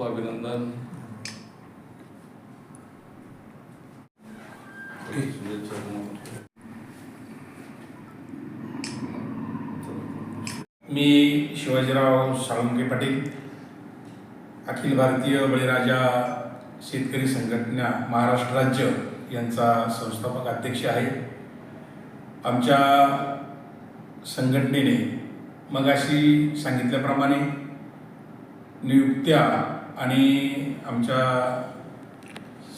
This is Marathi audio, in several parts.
खूप अभिनंदन. मी शिवाजीराव साळुंके पाटील अखिल भारतीय बळीराजा शेतकरी संघटना महाराष्ट्र राज्य यांचा संस्थापक अध्यक्ष आहे आमच्या संघटनेने मगाशी सांगितल्याप्रमाणे नियुक्त्या आणि आमच्या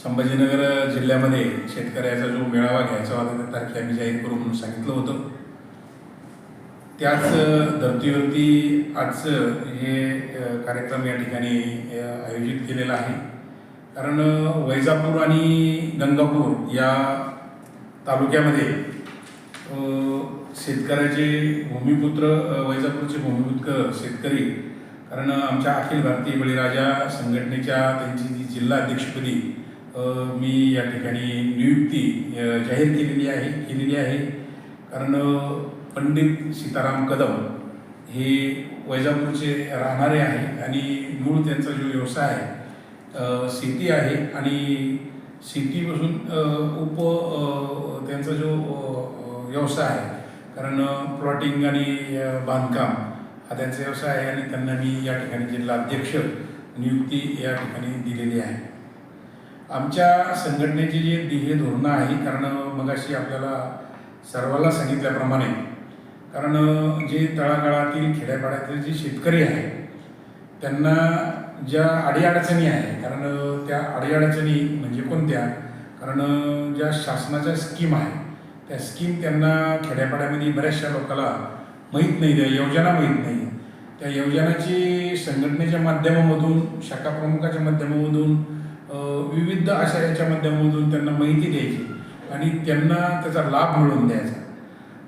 संभाजीनगर जिल्ह्यामध्ये शेतकऱ्याचा जो मेळावा घ्यायचा होता त्या तारखे आम्ही जाहीर करू म्हणून सांगितलं होतं. त्याच धर्तीवरती आजचं हे कार्यक्रम या ठिकाणी आयोजित केलेला आहे. कारण वैजापूर आणि गंगापूर या तालुक्यामध्ये शेतकऱ्याचे भूमिपुत्र वैजापूरचे भूमिपुत्र शेतकरी कारण आमच्या अखिल भारतीय बळीराजा संघटनेच्या त्यांची जी जिल्हा अध्यक्षपदी मी या ठिकाणी नियुक्ती जाहीर केलेली आहे केलेली आहे. कारण पंडित सीताराम कदम हे वैजापूरचे राहणारे आहे आणि मूळ त्यांचा जो व्यवसाय आहे शेती आहे आणि शेतीपासून उप त्यांचा जो व्यवसाय आहे. कारण प्लॉटिंग आणि बांधकाम हा त्यांचा व्यवसाय आहे आणि त्यांना मी या ठिकाणी जिल्हा अध्यक्ष नियुक्ती या ठिकाणी दिलेली आहे. आमच्या संघटनेची जी ध्येय धोरणं आहे कारण मगाशी आपल्याला सर्वाला सांगितल्याप्रमाणे कारण जे तळागाळातील खेड्यापाड्यातील जे शेतकरी आहे त्यांना ज्या अडीअडचणी आहे कारण त्या अडीअडचणी म्हणजे कोणत्या? कारण ज्या शासनाच्या स्कीम आहे त्या स्कीम त्यांना खेड्यापाड्यामध्ये बऱ्याचशा लोकांना माहीत नाही त्या योजना माहीत नाही. त्या योजनाची संघटनेच्या माध्यमामधून शाखा प्रमुखाच्या माध्यमामधून विविध अशा याच्या माध्यमामधून त्यांना माहिती द्यायची आणि त्यांना त्याचा लाभ मिळवून द्यायचा.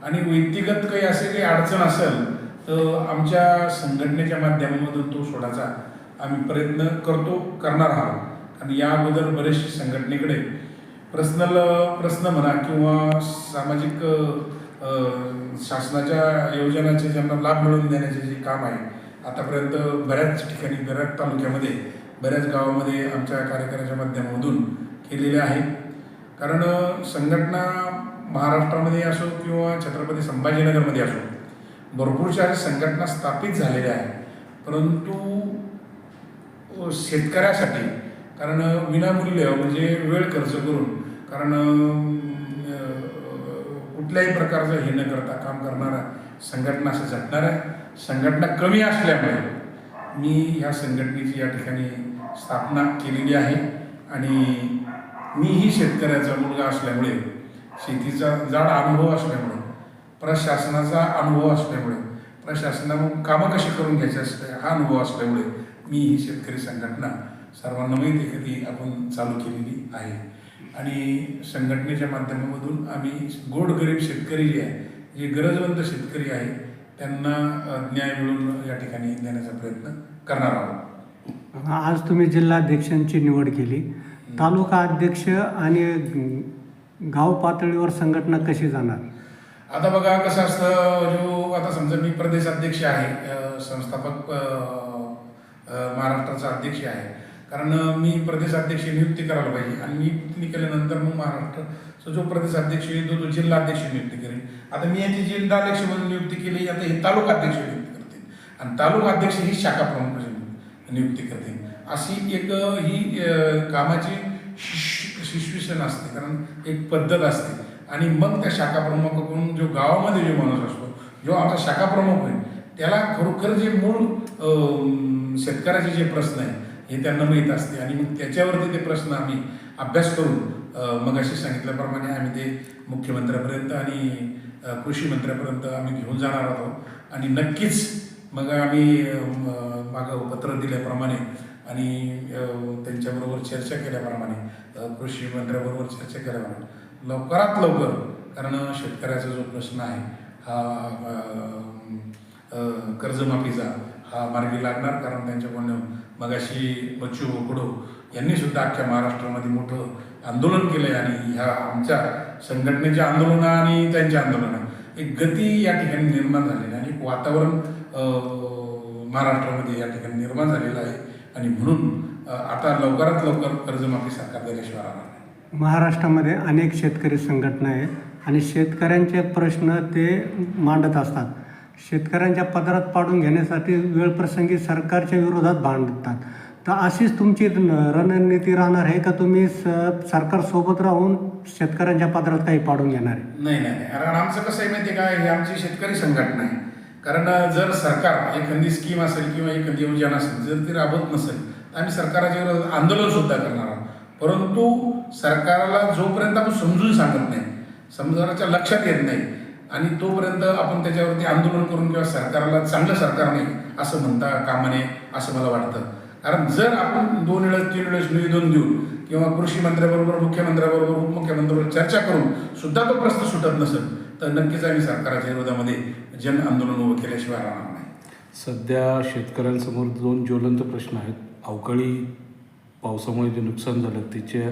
आणि व्यक्तिगत काही असे काही अडचण असेल तर आमच्या संघटनेच्या माध्यमामधून तो सोडायचा आम्ही प्रयत्न करतो करणार आहोत. आणि या अगोदर बरेचसे संघटनेकडे पर्सनल प्रश्न म्हणा किंवा सामाजिक शासनाच्या योजनाचे ज्यांना लाभ मिळवून देण्याचे जे काम आहे आतापर्यंत बऱ्याच ठिकाणी बऱ्याच तालुक्यामध्ये बऱ्याच गावामध्ये आमच्या कार्यक्रमाच्या माध्यमामधून केलेले आहे. कारण संघटना महाराष्ट्रामध्ये असो किंवा छत्रपती संभाजीनगरमध्ये असो भरपूरशा संघटना स्थापित झालेल्या आहेत. परंतु शेतकऱ्यासाठी कारण विनामूल्य म्हणजे वेळ खर्च करून कारण कुठल्याही प्रकारचं हे न करता काम करणारा संघटना असं झटणार आहे. संघटना कमी असल्यामुळे मी ह्या संघटनेची या ठिकाणी स्थापना केलेली आहे. आणि मीही शेतकऱ्याचा मुलगा असल्यामुळे शेतीचा जाड अनुभव असल्यामुळे प्रशासनाचा अनुभव असल्यामुळे प्रशासनामधून कामं कशी करून घ्यायची असते हा अनुभव असल्यामुळे मी ही शेतकरी संघटना सर्वांना माहिती आपण चालू केलेली आहे. आणि संघटनेच्या माध्यमामधून आम्ही गोरगरीब शेतकरी जे आहे जे गरजवंत शेतकरी आहे त्यांना न्याय मिळवून या ठिकाणी देण्याचा प्रयत्न करणार आहोत. आज तुम्ही जिल्हाध्यक्षांची निवड केली. तालुका अध्यक्ष आणि गाव पातळीवर संघटना कशी जाणार? आता बघा कसं असतं जो आता समजा मी प्रदेश अध्यक्ष आहे संस्थापक महाराष्ट्राचा अध्यक्ष आहे. कारण मी प्रदेश अध्यक्ष नियुक्ती करायला पाहिजे. आणि नियुक्ती केल्यानंतर मग महाराष्ट्राचा जो प्रदेश अध्यक्ष येतो तो जिल्हा अध्यक्ष नियुक्ती करेल आता मी याची जिल्हा अध्यक्ष म्हणून नियुक्ती केली आता हे तालुका अध्यक्ष नियुक्ती करतील. आणि तालुका अध्यक्ष ही शाखा प्रमुख नियुक्ती करतील. अशी एक ही कामाची शिश- असते. कारण एक पद्धत असते. आणि मग त्या शाखा प्रमुखाकडून जो गावामध्ये जो माणूस असतो जो आमचा शाखा प्रमुख होईल त्याला खरोखर जे मूळ शेतकऱ्याचे जे प्रश्न आहे हे त्यांना माहीत असते. आणि मग त्याच्यावरती ते प्रश्न आम्ही अभ्यास करून मग अशी सांगितल्याप्रमाणे आम्ही ते मुख्यमंत्र्यापर्यंत आणि कृषी मंत्र्यापर्यंत आम्ही घेऊन जाणार आहोत. आणि नक्कीच मग आम्ही मागं पत्र दिल्याप्रमाणे आणि त्यांच्याबरोबर चर्चा केल्याप्रमाणे कृषी मंत्र्याबरोबर चर्चा केल्याप्रमाणे लवकरात लवकर कारण शेतकऱ्याचा जो प्रश्न आहे हा कर्जमाफीचा हा मार्गी लागणार कारण त्यांच्याकडून मगाशी बच्चू कडू यांनी सुद्धा अख्ख्या महाराष्ट्रामध्ये मोठं आंदोलन केलं आहे आणि ह्या आमच्या संघटनेच्या आंदोलनं आणि त्यांच्या आंदोलनं. एक गती या ठिकाणी निर्माण झालेली आहे आणि एक वातावरण महाराष्ट्रामध्ये या ठिकाणी निर्माण झालेलं आहे. आणि म्हणून आता लवकरात लवकर कर्जमाफी सरकार दिल्याशिवाय राहणार नाही. महाराष्ट्रामध्ये अनेक शेतकरी संघटना आहे आणि शेतकऱ्यांचे प्रश्न ते मांडत असतात. शेतकऱ्यांच्या पदरात पाडून घेण्यासाठी वेळप्रसंगी सरकारच्या विरोधात भांडतात. तर अशीच तुमची रणनीती राहणार आहे का? तुम्ही स सरकारसोबत राहून शेतकऱ्यांच्या पदरात काही पाडून घेणार आहे? नाही नाही कारण आमचं कसं आहे माहिती आहे का? हे आमची शेतकरी संघटना आहे. कारण जर सरकार म्हणजे एखादी स्कीम असेल किंवा एखादी योजना असेल जर ती राबवत नसेल तर आम्ही सरकारच्या विरोधात आंदोलन सुद्धा करणार आहोत. परंतु सरकारला जोपर्यंत आपण समजून सांगत नाही समजाच्या लक्षात येत नाही आणि तोपर्यंत आपण त्याच्यावरती आंदोलन करून किंवा सरकारला चांगलं सरकार नाही असं म्हणता कामा नये असं मला वाटतं. कारण जर आपण दोन वेळेस तीन वेळेस निवेदन देऊन किंवा कृषी मंत्र्याबरोबर मुख्यमंत्र्याबरोबर उपमुख्यमंत्र्याबरोबर चर्चा करून सुद्धा तो प्रश्न सुटत नसेल तर नक्कीच आम्ही सरकारच्या विरोधामध्ये जन आंदोलन उभं केल्याशिवाय राहणार नाही. सध्या शेतकऱ्यांसमोर दोन ज्वलंत प्रश्न आहेत. अवकाळी पावसामुळे जे नुकसान झालं त्याच्या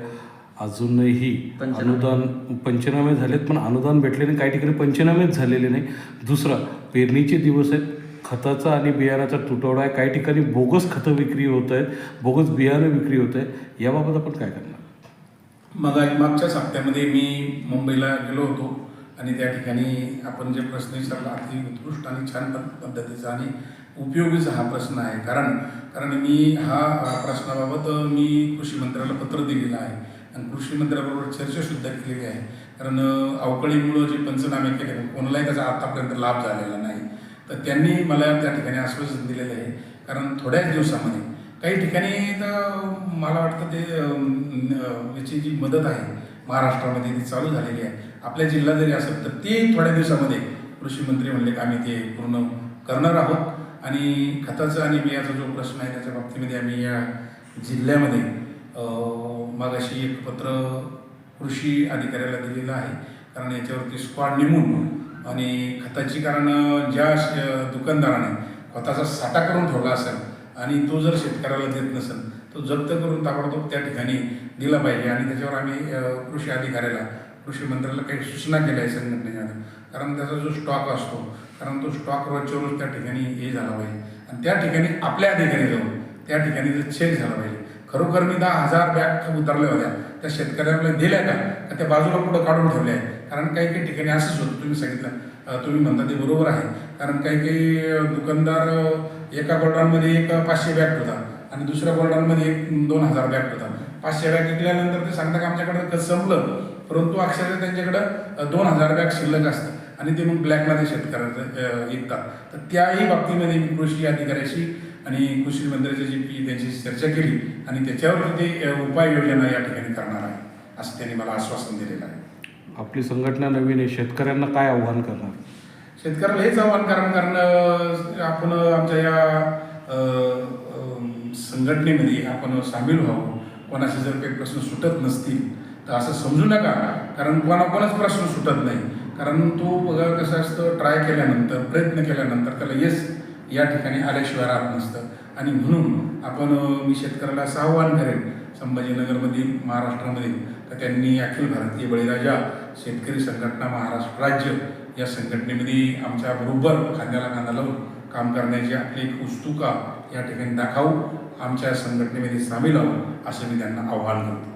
अजूनही अनुदान पंचनामे झालेत पण अनुदान भेटले नाही. काही ठिकाणी पंचनामेच झालेले नाही. दुसरा पेरणीचे दिवस आहेत. खताचा आणि बियाणाचा तुटवडा आहे. काही ठिकाणी बोगस खतं विक्री होत आहेत. बोगस बियाणं विक्री होत आहे याबाबत आपण काय करणार? मग मागच्याच हप्त्यामध्ये मी मुंबईला गेलो होतो आणि त्या ठिकाणी आपण जे प्रश्न विचारला अति उत्कृष्ट आणि छान पद- पद्धतीचा आणि उपयोगीचा हा प्रश्न आहे. कारण कारण मी हा हा प्रश्नाबाबत मी कृषी मंत्र्याला पत्र दिलेलं आहे. आणि कृषी मंत्र्याबरोबर चर्चा सुद्धा केलेली आहे. कारण अवकळीमुळं जे पंचनामे केले कोणालाही त्याचा आतापर्यंत लाभ झालेला नाही. तर त्यांनी मला त्या ठिकाणी आश्वासन दिलेलं आहे. कारण थोड्याच दिवसामध्ये काही ठिकाणी तर मला वाटतं ते याची जी मदत आहे महाराष्ट्रामध्ये ती चालू झालेली आहे. आपल्या जिल्हा जरी असेल तर ते थोड्या दिवसामध्ये कृषी मंत्री म्हणले की आम्ही ते पूर्ण करणार आहोत. आणि खताचा आणि बियाचा जो प्रश्न आहे त्याच्या बाबतीमध्ये आम्ही या जिल्ह्यामध्ये मागाशी एक पत्र कृषी अधिकाऱ्याला दिलेलं आहे. कारण याच्यावरती स्क्वॉड नेमून आणि खताची कारण ज्या दुकानदारानं दुकानदाराने खताचा साठा करून ठेवला असेल आणि तो जर शेतकऱ्याला देत नसेल तो जप्त करून ताबडतोब त्या ठिकाणी दिला पाहिजे आणि त्याच्यावर आम्ही कृषी अधिकाऱ्याला कृषी मंत्र्याला काही सूचना केल्या आहे संघटनेच्या कारण त्याचा जो स्टॉक असतो कारण तो स्टॉक रोजच्या रोज त्या ठिकाणी हे झाला पाहिजे. आणि त्या ठिकाणी आपल्या अधिकारी जाऊन त्या ठिकाणी जर चेक झाला पाहिजे खरोखर मी दहा हजार बॅग उतरल्या होत्या. त्या शेतकऱ्यांना दिल्या का का त्या बाजूला कुठं काढून ठेवल्या आहे कारण काही काही ठिकाणी असंच होतं. तुम्ही सांगितलं. तुम्ही म्हणता ते बरोबर आहे. कारण काही काही दुकानदार एका गोल्डनमध्ये एक पाचशे बॅग होता. आणि दुसऱ्या गोल्डनमध्ये एक दोन हजार बॅग होता. पाचशे बॅग विकल्यानंतर ते सांगता की आमच्याकडं कसं संपलं? परंतु अक्षरशः त्यांच्याकडं दोन हजार बॅग शिल्लक असतं. आणि ते मग ब्लॅकमध्ये शेतकऱ्यांचं विकतात. तर त्याही बाबतीमध्ये मी कृषी अधिकाऱ्याशी आणि कृषी मंत्र्याची जी पी त्यांची चर्चा केली आणि त्याच्यावर ते उपाययोजना या ठिकाणी करणार आहे असं त्यांनी मला आश्वासन दिलेलं आहे. आपली संघटना नवीन आहे शेतकऱ्यांना काय आव्हान करणार? शेतकऱ्याला हेच आव्हान कारण कारण आपण आमच्या या संघटनेमध्ये आपण सामील व्हावं. कोणाचे जर काही प्रश्न सुटत नसतील तर असं समजू नका कारण कोणाकोणाच प्रश्न सुटत नाही. कारण तो बघा कसं असतं ट्राय केल्यानंतर प्रयत्न केल्यानंतर त्याला येस या ठिकाणी आल्याशिवाय राहत नसतं. आणि म्हणून आपण मी शेतकऱ्याला असं आव्हान करेन संभाजीनगरमधील महाराष्ट्रामध्ये तर त्यांनी अखिल भारतीय बळीराजा शेतकरी संघटना महाराष्ट्र राज्य या संघटनेमध्ये आमच्या बरोबर खांद्याला खांदा लावून काम करण्याची आपली एक उत्सुका या ठिकाणी दाखवू आमच्या संघटनेमध्ये सामील व्हावं असं मी त्यांना आव्हान करतो.